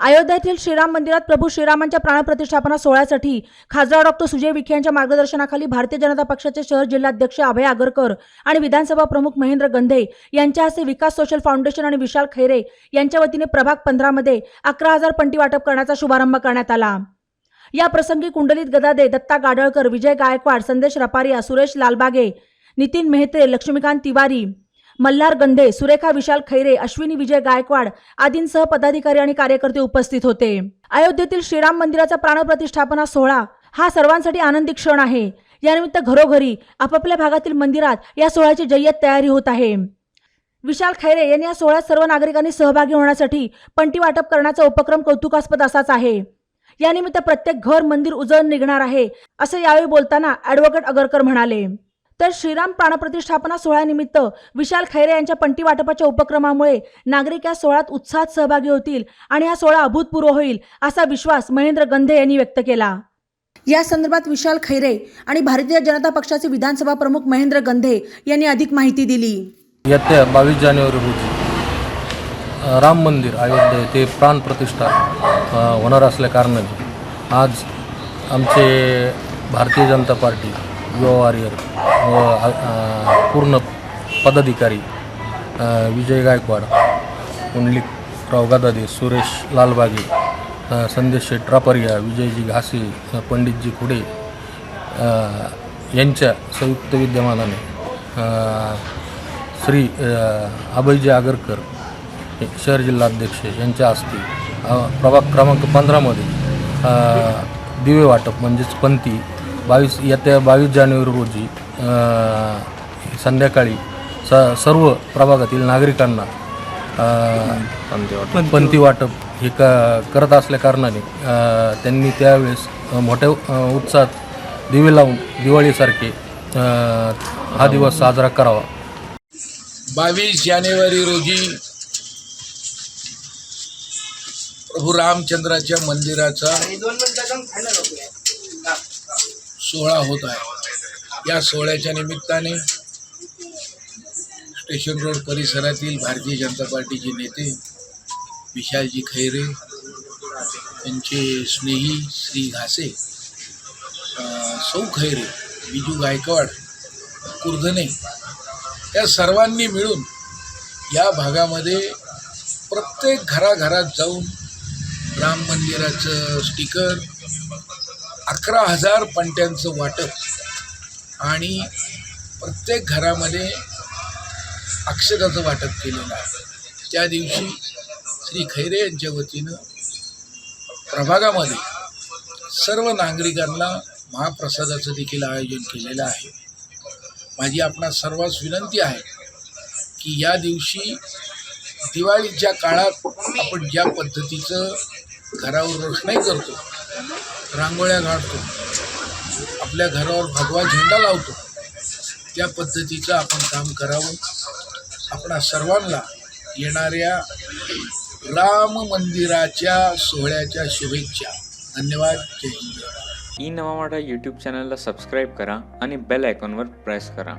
अयोध्येतील श्रीराम मंदिरात प्रभू श्रीरामांच्या प्राणप्रतिष्ठापना सोहळ्यासाठी खासदार डॉक्टर सुजय विखे यांच्या मार्गदर्शनाखाली भारतीय जनता पक्षाचे शहर जिल्हाध्यक्ष अभय आगरकर आणि विधानसभा प्रमुख महेंद्र गंधे यांच्या हस्ते विकास सोशल फाउंडेशन आणि विशाल खैरे यांच्या वतीने प्रभाग पंधरामध्ये अकरा हजार पंटी वाटप करण्याचा शुभारंभ करण्यात आला. या प्रसंगी कुंडलित गदादे दत्ता गाडळकर विजय गायकवाड संदेश रपारिया सुरेश लालबागे नितीन मेहत्रे लक्ष्मीकांत तिवारी मल्हार गंधे सुरेखा विशाल खैरे अश्विनी विजय गायकवाड आदींसह पदाधिकारी आणि कार्यकर्ते उपस्थित होते. अयोध्येतील श्रीराम मंदिराचा प्राणप्रतिष्ठापना सोहळा हा सर्वांसाठी आनंदी क्षण आहे. यानिमित्त घरोघरी आपापल्या भागातील मंदिरात या सोहळ्याची जय्यत तयारी होत आहे. विशाल खैरे यांनी या सोहळ्यात सर्व नागरिकांनी सहभागी होण्यासाठी पंटी वाटप करण्याचा उपक्रम कौतुकास्पद असाच आहे. यानिमित्त प्रत्येक घर मंदिर उजळून निघणार आहे असे यावेळी बोलताना ॲडव्होकेट अगरकर म्हणाले. तर श्रीराम प्राणप्रतिष्ठापना सोहळ्यानिमित्त विशाल खैरे यांच्या पंटी वाटपाच्या उपक्रमामुळे नागरिक या सोहळ्यात उत्साहात सहभागी होतील आणि हा सोहळा अभूतपूर्व होईल असा विश्वास महेंद्र गंधे यांनी व्यक्त केला. या संदर्भात विशाल खैरे आणि भारतीय जनता पक्षाचे विधानसभा प्रमुख महेंद्र गंधे यांनी अधिक माहिती दिली. येत्या बावीस जानेवारी रोजी राम मंदिर अयोध्या येथे प्राणप्रतिष्ठा होणार असल्या कारणाने आज आमचे भारतीय जनता पार्टी युवा वॉरियर व पूर्ण पदाधिकारी विजय गायकवाड पुंडलिकराव गदादे सुरेश लालबागे संदेश शेठ रापरिया विजयजी घासे पंडितजी खुडे यांच्या संयुक्त विद्यमानाने श्री अभयजी आगरकर हे शहर जिल्हाध्यक्ष यांच्या हस्ते प्रभाग क्रमांक पंधरामध्ये दिवे वाटप म्हणजेच पंथी बावीस येत्या बावीस जानेवारी रोजी संध्याकाळी स सर्व प्रभागातील नागरिकांना पंथी वाटप हे क करत असल्या कारणाने त्यांनी त्यावेळेस मोठ्या उत्साहात दिवे लावून दिवाळीसारखे हा दिवस साजरा करावा. बावीस जानेवारी रोजी प्रभू रामचंद्राच्या मंदिराचा सोहळा होत आहे. या सोहळ्याच्या निमित्ताने स्टेशन रोड परिसरातील भारतीय जनता पार्टीचे नेते विशालजी खैरे त्यांचे स्नेही श्री घासे सौ खैरे बिजू गायकवाड कुर्धने या सर्वांनी मिळून या भागामध्ये प्रत्येक घराघरात जाऊन राम मंदिराचं स्टिकर अकरा हजार पंट्यांचं वाटप. आणि प्रत्येक घरामध्ये अक्षताचं वाटप केलेलं आहे. त्या दिवशी श्री खैरे यांच्या वतीनं प्रभागामध्ये सर्व नागरिकांना महाप्रसादाचं देखील आयोजन केलेलं आहे. माझी आपणा सर्वांस विनंती आहे की या दिवशी दिवाळीच्या काळात आपण ज्या पद्धतीचं घरावर रोषणाई करतो रांगोळ्या काढतो. आपल्या घरावर भगवा झेंडा लावतो. त्या पद्धतीचं आपण काम करावं. आपणा सर्वांना येणाऱ्या राम मंदिराच्या सोहळ्याच्या शुभेच्छा. धन्यवाद. जय हिंद. ई नवा मराठा यूट्यूब चॅनलला सबस्क्राईब करा आणि बेल आयकॉनवर प्रेस करा.